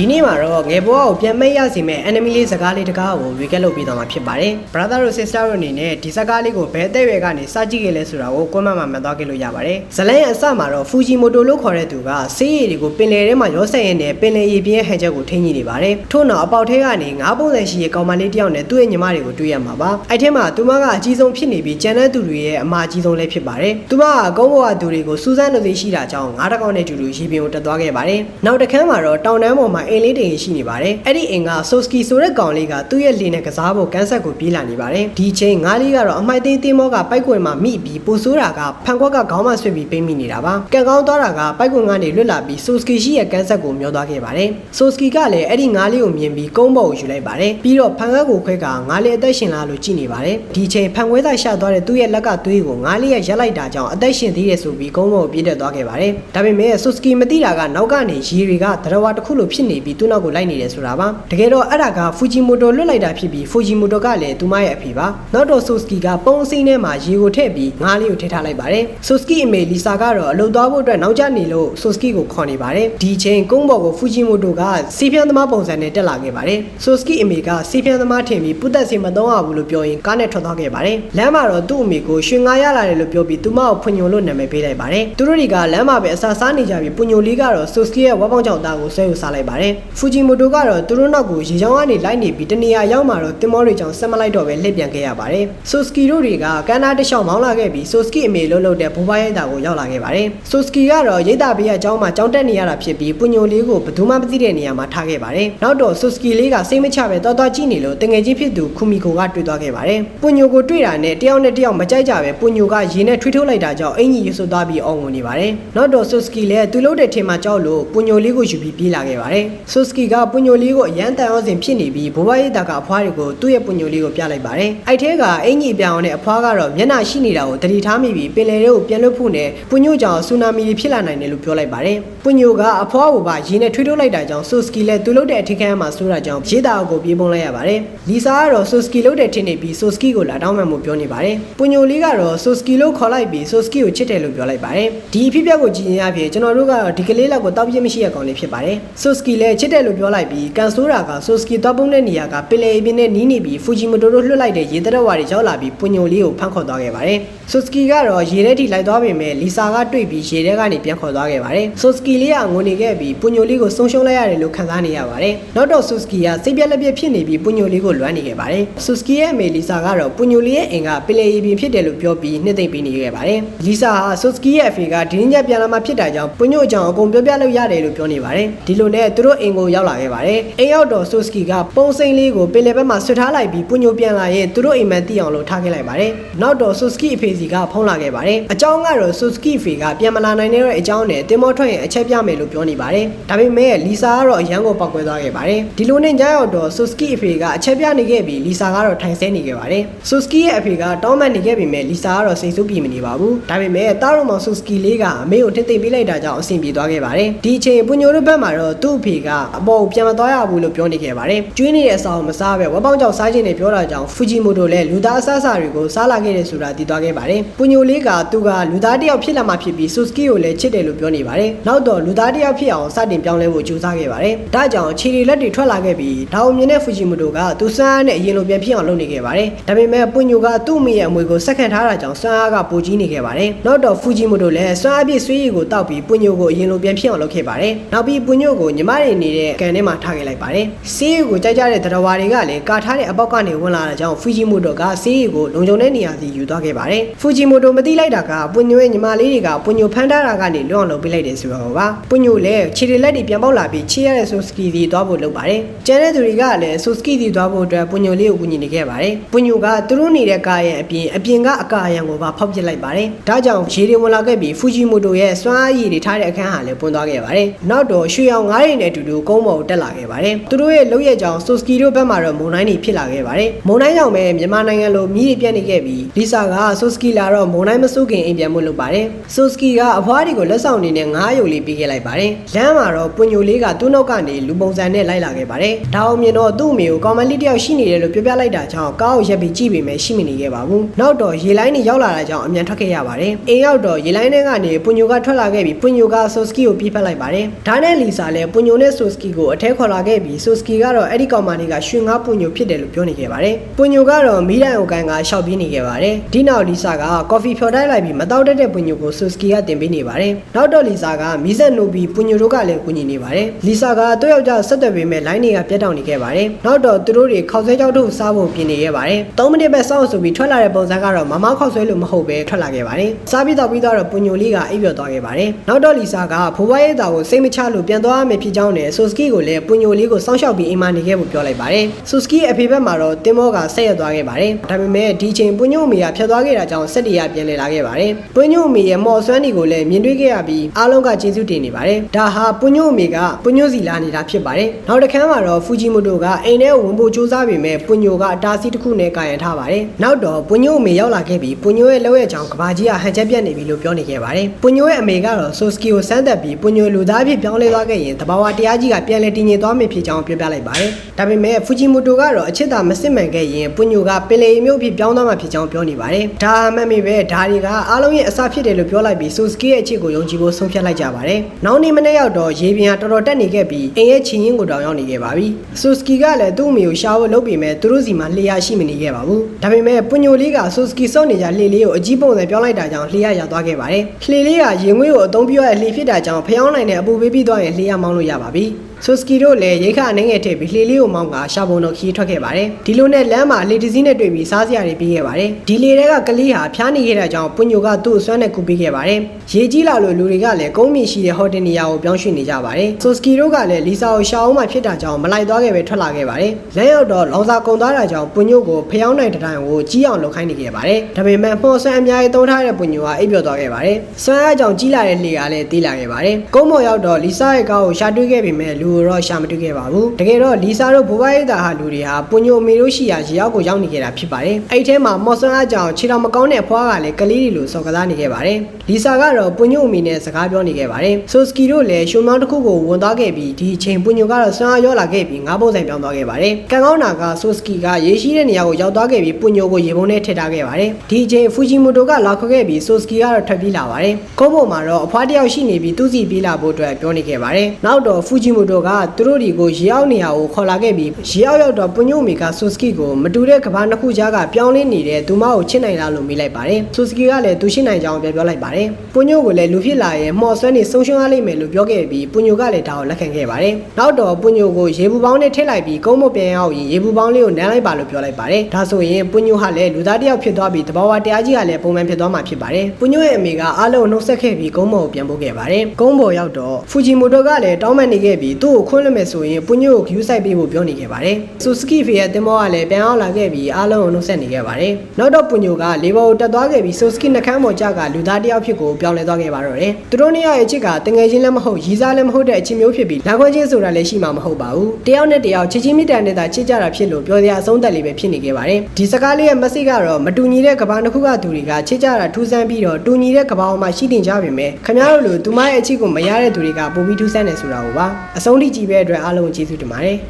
ဒီနေ့မှာတော့ငယ်ဘဝကိုပြန်မိတ်ရစီမဲ့ enemy လေးစကားလေးတကားကို recap လုပ်ပေးသွားမှာဖြစ်ပါတယ် brother တို့ sister တို့အနေနဲ့ဒီစကားလေးကိုဘယ်အသက်အရွယ်ကနေစကြည့်ခဲ့လဲဆိုတာကို comment မှာမှတ်သွားခဲ့လို့ရပါတယ်ဇလန်ရဲ့အစမှာတော့ Fujimoto လို့ခေါ်တဲ့သူကဆေးရည်တွေကိုပင်လယ်ထဲမှာရောဆက်ရင်းနဲ့ပင်လယ်ရေပြင်းဟန်ချက်ကိုထိန်းညှိနေပါတယ်ထို့နောက်အပေါက်ထဲကနေငါးပုံစံရှိရဲ့ကောင်မလေးတစ်ယောက်နဲ့သူ့ရဲ့ညီမတွေကိုတွေ့ရမှာပါအဲ့ထဲမှာသူမကအကြီးဆုံးဖြစ်နေပြီးကျန်တဲ့သူတွေရဲ့အမအကြီးဆုံးလည်းဖြစ်ပါတယ်သူမကကုန်းပေါ်ကသူတွေကိုစူးစမ်းလို့သိရှိတာကြောင့်ငါးတစ်ကောင်နဲ့တူတူရေပြင်ကိုတက်သွားခဲ့ပါတယ်နောက်တစ်ခါမှာတော့တောင်တန်းပေါ်မှာအိမ်လေးတင်ရှိနေပါတယ်အဲ့ဒီအိမ်က Soski ဆိုတဲ့ကောင်လေးကသူ့ရဲ့လေနဲ့ကစားဖို့ကန်းဆက်ကိုပြေးလာနေပါတယ်ဒီချိန်ငါးလေးကတော့အမိုက်သိမ်းတင်းမောကပိုက်ကွယ်မှာမိပြီးပိုဆိုးတာကဖန်ခွက်ကခေါင်းမဆွေပြီးပိတ်မိနေတာပါကံကောင်းသွားတာကပိုက်ကွယ်ကနေလွတ်လာပြီး Soski ရှိရဲ့ကန်းဆက်ကိုမျောသွားခဲ့ပါတယ် Soski ကလည်းအဲ့ဒီငါးလေးကိုမြင်ပြီးကုန်းပေါ်ကိုယူလိုက်ပါတယ်ပြီးတော့ဖန်ခွက်ကိုခွဲကငါးလေးအသက်ရှင်လာလို့ကြည်နေပါတယ်ဒီချိန်ဖန်ခွဲသားရှာသွားတဲ့သူ့ရဲ့လက်ကသွေးကိုငါးလေးရဲ့ရက်လိုက်တာကြောင့်အသက်ရှင်သေးတယ်ဆိုပြီးကုန်းပေါ်ကိုပြေးတက်သွားခဲ့ပါတယ်ဒါပေမဲ့ Soski မသိတာကနောက်ကနေရေတွေကတရဝါတစ်ခုလိုဖြစ်နေပြီးသူ့နောက်ကိုလိုက်နေတယ်ဆိုတာပါတကယ်တော့အဲ့ဒါက Fujimoto လွတ်လိုက်တာဖြစ်ပြီး Fujimoto ကလည်းသူမရဲ့အဖေပါနောက်တော့ Soski ကပုံအစိမ်းထဲမှာရေကိုထည့်ပြီးငါးလေးကိုထည့်ထားလိုက်ပါတယ် Soski အမေ Lisa ကတော့အလုပ်သွားဖို့အတွက်နောက်ကျနေလို့ Soski ကိုခေါ်နေပါတယ်ဒီချိန်ကုန်းပေါ်ကို Fujimoto ကစီးပြန်းသမားပုံစံနဲ့တက်လာခဲ့ပါတယ် Soski အမေကစီးပြန်းသမားထင်ပြီးပုသက်စီမသုံးရဘူးလို့ပြောရင်ကားနဲ့ထွက်သွားခဲ့ပါတယ်လမ်းမှာတော့သူ့အမေကိုရွှေငါရလာတယ်လို့ပြောပြီးသူမကိုဖွညုံလို့နာမည်ပေးလိုက်ပါတယ်သူတို့တွေကလမ်းမှာပဲအစာစားနေကြပြီးပွညုံလေးကတော့ Soski ရဲ့ဝက်ပေါင်းချောင်းသားကိုဆွဲယူစားလိုက်ပါတယ် Fujimoto ကတော့သူတို့နောက်ကိုရေချောင်းကနေလိုက်နေပြီးတနေရာရောက်မှာတော့တင်မောတွေကြောင့်ဆက်မလိုက်တော့ပဲလှည့်ပြန်ခဲ့ရပါတယ် Soski တို့တွေကကန်းနာတစ်လျှောက်မောင်းလာခဲ့ပြီး Soski အမေလှုပ်လှုပ်တဲ့ဘူဘရိုက်တာကိုရောက်လာခဲ့ပါတယ် Soski ကတော့ရိတ်တာဘေးကအကြောင်းမှာကြောင်းတက်နေရတာဖြစ်ပြီးပွညုံလေးကိုဘယ်သူမှမသိတဲ့နေရာမှာထားခဲ့ပါတယ်နောက်တော့ Soski လေးကစိတ်မချပဲတော်တော်ကြည့်နေလို့တငယ်ချင်းဖြစ်သူခုမီကိုကတွေ့သွားခဲ့ပါတယ်ပွညုကိုတွေ့တာနဲ့တယောက်နဲ့တယောက်မကြိုက်ကြပဲပွညုကရေနဲ့ထွေးထုတ်လိုက်တာကြောင့်အင်ကြီးရွှတ်သွားပြီးအော်ဝင်နေပါတယ်နောက်တော့ Soski လည်းသူလှုပ်တဲ့ထင်မှာကြောက်လို့ပွညုလေးကိုယူပြီးပြေးလာခဲ့ပါတယ် Soski ကပွညုလေးကိုအရန်တန်အောင်စင်ဖြစ်နေပြီးဘိုးဘရိတ်တာကအဖွားတွေကိုသူ့ရဲ့ပွညုလေးကိုပြလိုက်ပါတယ်အဲ့ထဲကအင်ကြီးပြောင်နဲ့အဖွားကတော့မျက်နှာရှိနေတာကိုတတိထားမိပြီးပင်လယ်ထဲကိုပြန်လွတ်ဖို့နဲ့ပွညုကြောင့်ဆူနာမီတွေဖြစ်လာနိုင်တယ်လို့ပြောလိုက်ပါတယ်ပွညုကအဖွားကိုပါရေနဲ့ထွေးထုတ်လိုက်တာကြောင့် Soski လည်းသူလှုပ်တဲ့အထက်ခန်းမှာဆိုးတာကြောင့်ရေတာကိုပြေးပုံလိုက်ရပါတယ်လီဆာကတော့ Soski လှုပ်တဲ့ထင်နေပြီး Soski ကိုလာတောင်းမှန်မှုပြောနေပါတယ်ပွညုလေးကတော့ Soski လို့ခေါ်လိုက်ပြီး Soski ကိုချစ်တယ်လို့ပြောလိုက်ပါတယ်ဒီအဖြစ်အပျက်ကိုကြည့်ရင်အဖြစ်ကျွန်တော်တို့ကတော့ဒီကလေးလောက်ကိုတောက်ပြစ်မရှိရကောင်လေးဖြစ်ပါတယ် Soski လည်းချစ်တယ်လို့ပြောလိုက်ပြီးကန်ဆိုးတာက Soski တောက်ပုံတဲ့နေရာကပင်လယ်အပြင်နဲ့နီးနေပြီး Fujimoto တို့လွှတ်လိုက်တဲ့ရေတရက်ဝါတွေရောက်လာပြီးပွညုလေးကိုဖမ်းခေါ်သွားခဲ့ပါတယ် Soski ကတော့ရေထဲထိလိုက်သွားပေမဲ့လီဆာကတွေ့ပြီးရေထဲကနေပြန်ခေါ်သွားခဲ့ပါတယ် Soski လေးကငိုနေခဲ့ပြီးပွညိုလေးကိုဆုံးရှုံးလိုက်ရတယ်လို့ခံစားနေရပါတယ်နောက်တော့ Soski ကစိတ်ပြက်လက်ပြက်ဖြစ်နေပြီးပွညိုလေးကိုလွမ်းနေခဲ့ပါတယ် Soski ရဲ့အမေလီဆာကတော့ပွညိုလေးရဲ့အိမ်ကပင်လယ်ရေပြင်ဖြစ်တယ်လို့ပြောပြီးနှစ်သိမ့်ပေးနေခဲ့ပါတယ်လီဆာဟာ Soski ရဲ့အဖေကဒီနေ့ညပြန်လာမှဖြစ်တာကြောင့်ပွညိုအကြောင်းအကုန်ပြောပြလို့ရတယ်လို့ပြောနေပါတယ်ဒီလိုနဲ့သူတို့အိမ်ကိုရောက်လာခဲ့ပါတယ်အိမ်ရောက်တော့ Soski ကပုံစိန်လေးကိုပင်လယ်ဘက်မှာဆွတ်ထားလိုက်ပြီးပွညိုပြန်လာရင်သူတို့အိမ်မက်တိအောင်လို့ထားခဲ့လိုက်ပါတယ်နောက်တော့ Soski အဖေစီကဖုန်းလာခဲ့ပါတယ်အကြောင်းကတော့ Soski အဖေကပြန်မလာနိုင်တဲ့အကြောင်းနဲ့တင်မောထွက်ရင်အချက်ပြမယ်လို့ပြောနေပါတယ်ဒါပေမဲ့လီဆာကတော့အရန်ကိုပောက်ကွဲသွားခဲ့ပါတယ်ဒီလိုနဲ့ညရောက်တော့ Soski အဖေကအချက်ပြနေခဲ့ပြီးလီဆာကတော့ထိုင်ဆဲနေခဲ့ပါတယ် Soski ရဲ့အဖေကတောင်းပန်နေခဲ့ပေမဲ့လီဆာကတော့စိတ်ဆိုးပြေမနေပါဘူးဒါပေမဲ့တားရုံမောင် Soski လေးကအမေကိုထစ်သိမ့်ပေးလိုက်တာကြောင့်အဆင်ပြေသွားခဲ့ပါတယ်ဒီအချိန်ပွညိုတို့ဘက်မှာတော့သူ့အဖေကအပေါ်ကိုပြန်မသွားရဘူးလို့ပြောနေခဲ့ပါတယ်ကျွေးနေတဲ့အစာကိုမစားပဲဝက်ပေါင်းကြောင့်စားခြင်းနဲ့ပြောတာကြောင့် Fujimoto လည်းလူသားအဆအစာတွေကိုစားလာခဲ့တယ်ဆိုတာသိသွားခဲ့ပါတယ်ပွညိုလေးကသူကလူသားတစ်ယောက်ဖြစ်လာမှဖြစ်ပြီး Soski ကိုလည်းချစ်တယ်လို့ပြောနေပါတယ်နောက်တော့လူသားတစ်ယောက်ဖြစ်အောင်စတင်ပြောင်းလဲဖို့ကြိုးစားခဲ့ပါတယ်ဒါကြောင့်ခြေတွေလက်တွေထွက်လာခဲ့ပြီးဒါအောင်မြင်တဲ့ Fujimoto ကသူစွမ်းအားနဲ့အရင်လိုပြန်ဖြစ်အောင်လုပ်နေခဲ့ပါတယ်ဒါပေမဲ့ပွညိုကသူ့မိရဲ့အမွေကိုစက္ကန့်ထားတာကြောင့်စွမ်းအားကပိုကြီးနေခဲ့ပါတယ်နောက်တော့ Fujimoto လည်းစွမ်းအားပြည့်ဆွေးရည်ကိုတောက်ပြီးပွညိုကိုအရင်လိုပြန်ဖြစ်အောင်လုပ်ခဲ့ပါတယ်နောက်ပြီးပွညိုကိုညီမတွေနေတဲ့ကန်ထဲမှာထားခဲ့လိုက်ပါတယ်ဆေးရည်ကိုကြိုက်ကြတဲ့တရားဝါတွေကလည်းကာထားတဲ့အပေါက်ကနေဝင်လာတာကြောင့် Fujimoto ကဆေးရည်ကိုလုံခြုံတဲ့နေရာစီယူသွားခဲ့ပါတယ် Fujimoto မသိလိုက်တာကပွညိုရဲ့ညီမလေးတွေကပွညိုဖမ်းထားတာကနေလွတ်အောင်လုပ်ပေးလိုက်တယ်ဆိုတော့ပါပွညိုလည်းခြေတွေလက်တွေပြန်ပေါက်လာပြီးချေရတဲ့ Soski စီသွားဖို့လုပ်ပါတယ်ကျန်တဲ့သူတွေကလည်း Soski စီသွားဖို့အတွက်ပွညိုလေးကိုကူညီနေခဲ့ပါတယ်ပွညိုကသူတို့နေတဲ့ကားရဲ့အပြင်အပြင်ကအကာအယံကိုပါဖောက်ပစ်လိုက်ပါတယ်ဒါကြောင့်ရေတွေဝင်လာခဲ့ပြီး Fujimoto ရဲ့စွမ်းအားရည်တွေထားတဲ့အခန်းဟာလည်းပွင့်သွားခဲ့ပါတယ်နောက်တော့ရွှေအောင်ငားတွေနဲ့အတူတူကုန်းပေါ်ကိုတက်လာခဲ့ပါတယ်သူတို့ရဲ့လုပ်ရကြောင် Soski တို့ဘက်မှာတော့မုံတိုင်းတွေဖြစ်လာခဲ့ပါတယ်မုံတိုင်းကြောင့်ပဲမြန်မာနိုင်ငံလိုမြည်တွေပြတ်နေခဲ့ပြီးလီဆာက Soski လာတော့မုံတိုင်းမစိုးခင်အိမ်ပြန်မှုလုပ်ပါတယ် Soski ကအဖွားတွေကိုလက်ဆောင်အနေနဲ့ငားယုတ်လေးပေးခဲ့လိုက်ပါတယ်လမ်းမှာတော့ပွညိုလေးကသူ့နောက်ကနေလူပုံစံနဲ့လိုက်လာခဲ့ပါတယ်ဒါအောင်မြင်တော့သူ့အမေကိုကောင်မလေးတယောက်ရှိနေတယ်လို့ပြောပြလိုက်တာကြောင့်ကားကိုရက်ပြီးကြည့်ပေမဲ့ရှိမနေခဲ့ပါဘူးနောက်တော့ရေလိုင်းတွေရောက်လာတာကြောင့်အမြန်ထွက်ခဲ့ရပါတယ်အိမ်ရောက်တော့ရေလိုင်းထဲကနေပွညိုကထွက်လာခဲ့ပြီးပွညိုက Soski ကိုပြေးဖက်လိုက်ပါတယ်ဒါနဲ့လီဆာလည်းပွညိုနဲ့နဲ့ဆိုစကီကိုအထက်ခေါ်လာခဲ့ပြီးဆိုစကီကတော့အဲ့ဒီကောင်မလေးကရွှေငါးပူညိုဖြစ်တယ်လို့ပြောနေခဲ့ပါတယ်ပူညိုကတော့မီးတိုင်အိုကန်ကရှောက်ပြေးနေခဲ့ပါတယ်ဒီနောက်လီဆာကကော်ဖီဖြော်တိုက်လိုက်ပြီးမတောက်တတ်တဲ့ပူညိုကိုဆိုစကီကတင်ပေးနေပါတယ်နောက်တော့လီဆာကမီးဆက်နိုးပြီးပူညိုတို့ကလည်းကူညီနေပါတယ်လီဆာကသူ့ယောက်ျားဆက်သွယ်ပေးမဲ့လိုင်းတွေကပြတ်တောက်နေခဲ့ပါတယ်နောက်တော့သူတို့တွေခောက်ဆွဲကြောက်တို့စားဖို့ပြင်နေခဲ့ပါတယ်3မိနစ်ပဲစောင့်ဆိုပြီးထွက်လာတဲ့ပုံစံကတော့မမခောက်ဆွဲလို့မဟုတ်ပဲထွက်လာခဲ့ပါတယ်စားပြီးတော့ပြီးတော့ပူညိုလေးကအိပ်ပျော်သွားခဲ့ပါတယ်နောက်တော့လီဆာကဖိုးဘွားရဲ့တာကိုစိတ်မချလို့ပြန်သွားရမယ်ဖြစ်ကြောင်းနဲ့ဆိုစကီကိုလည်းပူညိုလေးကိုစောင့်ရှောက်ပြီးအိမ်မှာနေခဲ့ဖို့ပြောလိုက်ပါတယ်ဆိုစကီအဖေဘက်မှာတော့တင်မောကဆက်ရသွားခဲ့ပါတယ်ဒါပေမဲ့ဒီချိန်ပူညိုအမေကဖြတ်သွားခဲ့တာကြောင့်စက်တီရပြန်လည်လာခဲ့ပါတယ်ပူညိုအမေရဲ့မော်ဆွမ်းဒီကိုလည်းမြင်တွေ့ခဲ့ရပြီးအားလုံးကကျေးဇူးတင်နေပါတယ်ဒါဟာပူညိုအမေကပူညိုစီလာနေတာဖြစ်ပါတယ်နောက်တစ်ခါမှာတော့ဖူဂျီမိုတိုကအိမ်ထဲဝင်ဖို့ကြိုးစားပေမဲ့ပူညိုကအတားဆီးတစ်ခုနဲ့ကာရန်ထားပါတယ်နောက်တော့ပူညိုအမေရောက်လာခဲ့ပြီးပူညိုရဲ့လောက်ရဲ့ကြောင့်ကဘာကြီးကဟန်ချက်ပြတ်နေပြီလို့ပြောနေခဲ့ပါတယ်ပူညိုရဲ့အမေကတော့ဆိုစကီကိုစမ်းသက်ပြီးပူညိုလူသားဖြစ်ပြောင်းလဲသွားခဲ့ရင်တဘာဝတရားကြီးကပြန်လဲတည်ငြိမ်သွားမယ်ဖြစ်ကြောင်းပြောပြလိုက်ပါတယ်ဒါပေမဲ့ဖူဂျီမိုတိုကတော့အချစ်တာမစစ်မှန်ခဲ့ရင်ပူညိုကပင်လေမျိုးဖြစ်ပြောင်းသွားမှာဖြစ်ကြောင်းပြောနေပါတယ်ဒါမှမဟုတ်ပဲဒါတွေကအားလုံးရဲ့အစဖြစ်တယ်လို့ပြောလိုက်ပြီးဆိုစကီရဲ့အချစ်ကိုယုံကြည်ဖို့ဆုံးဖြတ်လိုက်ကြပါတယ်နောက်နေ့မနေ့ရောက်တော့ရေပြင်ကတော်တော်တက်နေခဲ့ပြီးအိမ်ရဲ့ချင်းရင်ကိုတောင်ရောက်နေခဲ့ပါပြီဆိုစကီကလည်းသူ့အမေကိုရှာဖို့လုပ်ပေမဲ့သူတို့စီမှာလှေရရှိမနေခဲ့ပါဘူးဒါပေမဲ့ပူညိုလေးကဆိုစကီစောင့်နေကြလှေလေးကိုအကြီးပုံစံပြောင်းလိုက်တာကြောင့်လှေရရသွားခဲ့ပါတယ်လှေလေးကရင်ငွေကိုအသုံးပြုရတဲ့လှေဖြစ်တာကြောင့်ဖျောင်းနိုင်တဲ့အပူပေးပြီးသွားရင်လှေရမောင်းလို့ရပါပြီဆိုစကီတို့လည်းရိခအနေငယ်ထည့်ပြီးလှေလေးကိုမောင်းကရှာပုံတော့ခီးထွက်ခဲ့ပါတယ်ဒီလိုနဲ့လမ်းမှာလှေတစ်စီးနဲ့တွေ့ပြီးစားစရာတွေပြီးခဲ့ပါတယ်ဒီလှေတွေကကလေးဟာဖျားနေခဲ့တာကြောင့်ပွညိုကသူ့ကိုဆွမ်းနဲ့ကူပေးခဲ့ပါတယ်ရေကြီးလာလို့လူတွေကလည်းကုန်းမြင့်ရှိတဲ့ဟိုတယ်နေရာကိုပြောင်းရွှေ့နေကြပါတယ်ဆိုစကီတို့ကလည်းလီဆာကိုရှာအောင်မှဖြစ်တာကြောင့်မလိုက်သွားခဲ့ပဲထွက်လာခဲ့ပါတယ်လမ်းရောက်တော့လောင်စာကုန်သွားတာကြောင့်ပွညိုကိုဖျောင်းနိုင်တဲ့တိုင်ကိုကြီးအောင်လုပ်ခိုင်းနေခဲ့ပါတယ်ဒါပေမဲ့မှော်ဆွမ်းအများကြီးသုံးထားတဲ့ပွညိုကအိပ်ပျော်သွားခဲ့ပါတယ်ဆွမ်းအားကြောင့်ကြီးလာတဲ့လှေကလည်းတီးလာခဲ့ပါတယ်ကုန်းပေါ်ရောက်တော့လီဆာရဲ့ကားကိုရှာတွေ့ခဲ့ပေမဲ့လူကိုတော့ရှာမတွေ့ခဲ့ပါဘူးတကယ်တော့လီဆာတို့ဘိုးဘွားရိတ်တာဟာလူတွေဟာပွညိုအမေတို့ရှိရာရေရောက်ကိုရောက်နေခဲ့တာဖြစ်ပါတယ်အဲ့ဒီထဲမှာမော်ဆွမ်းအားကြောင့်ခြေတော်မကောင်းတဲ့ဖွားကလည်းကလေးတွေလိုစော်ကစားနေခဲ့ပါတယ်လီဆာကတော့ပွညိုအမေနဲ့စကားပြောနေခဲ့ပါတယ်ဆိုစကီတို့လည်းရှုံမောင်းတစ်ခုကိုဝင်သွားခဲ့ပြီးဒီအချိန်ပွညိုကတော့ဆွမ်းအားရောလာခဲ့ပြီးငါးပုံစံပြောင်းသွားခဲ့ပါတယ်ကံကောင်းတာကဆိုစကီကရေရှိတဲ့နေရာကိုရောက်သွားခဲ့ပြီးပွညိုကိုရေပုံးနဲ့ထည့်ထားခဲ့ပါတယ်ဒီအချိန်ဖူဂျီမိုတိုကလာခေါ်ခဲ့ပြီးဆိုစကီကတော့ထွက်ပြေးလာပါတယ်ကုန်းပေါ်မှာတော့အဖွားတစ်ယောက်ရှိနေပြီးသူ့စီပြေးလာဖို့အတွက်ပြောနေခဲ့ပါတယ်နောက်တော့ဖူဂျီမိုတိုကသူတို့ဒီကိုရေအောက်နေရာကိုခေါ်လာခဲ့ပြီးရေအောက်ရောက်တော့ပွညိုမီကဆိုစကီကိုမတူတဲ့ကဘာနှစ်ခုကြားကပြောင်းလဲနေတဲ့သူမကိုချစ်နိုင်လားလို့မေးလိုက်ပါတယ်ဆိုစကီကလည်းသူရှင်းနိုင်ကြောင်းပြောပြောလိုက်ပါတယ်ပွညိုကိုလည်းလူဖြစ်လာရင်မှော်ဆွဲနေဆုံးရှုံးရလိမ့်မယ်လို့ပြောခဲ့ပြီးပွညိုကလည်းဒါကိုလက်ခံခဲ့ပါတယ်နောက်တော့ပွညိုကိုရေဘူးပေါင်းနဲ့ထည့်လိုက်ပြီးကုန်းမပြန်ရောက်ရင်ရေဘူးပေါင်းလေးကိုနမ်းလိုက်ပါလို့ပြောလိုက်ပါတယ်ဒါဆိုရင်ပွညိုဟာလည်းလူသားတစ်ယောက်ဖြစ်သွားပြီးတဘာဝတရားကြီးကလည်းပုံမှန်ဖြစ်သွားမှာဖြစ်ပါတယ်ပွညိုရဲ့အမေကအားလုံးနှုတ်ဆက်ခဲ့ပြီးကုန်းမော်ကိုပြန်ပို့ခဲ့ပါတယ်ကုန်းမော်ရောက်တော့ဖူဂျီမိုတိုကလည်းတောင်းပန်နေခဲ့ပြီးသူ့ကိုခွင့်လွှတ်မယ်ဆိုရင်ပွညိုကိုဂယူးဆိုင်ပေးဖို့ပြောနေခဲ့ပါတယ်ဆူစကီဖီရဲ့တင်မောကလည်းပြန်အောင်လာခဲ့ပြီးအားလုံးကိုနှုတ်ဆက်နေခဲ့ပါတယ်နောက်တော့ပွညိုကလေဘော်ကိုတက်သွားခဲ့ပြီးဆူစကီနှကမ်းပေါ်ကျကလူသားတစ်ယောက်ဖြစ်ကိုပြောင်းလဲသွားခဲ့ပါတော့တယ်သူတို့နှစ်ယောက်ရဲ့အချစ်ကတငယ်ချင်းလည်းမဟုတ်ရီးစားလည်းမဟုတ်တဲ့အချစ်မျိုးဖြစ်ပြီးလာခွင့်ချင်းဆိုတာလည်းရှိမှာမဟုတ်ပါဘူးတယောက်နဲ့တယောက်ချစ်ချင်းမြတ်တဲ့နဲ့သာချစ်ကြတာဖြစ်လို့ပြောစရာအဆုံးသက်လေးပဲဖြစ်နေခဲ့ပါတယ်ဒီစကားလေးရဲ့ message ကတော့မတူညီတဲ့ကဘာနှစ်ခုကသူတွေကချစ်ကြတာထူးဆန်းပြီးတော့တူညီတဲ့ကဘာပေါ်မှာရှိတင်ကြပါမယ်ခင်ဗျားတို့လိုသူမရဲ့အချစ်ကိုမရတဲ့သူတွေကပိုပြီးထူးဆန်းတယ်ဆိုတာကိုပါအဆုံးထိကြည့်ပဲအတွက်အားလုံးကျေးဇူးတင်ပါတယ်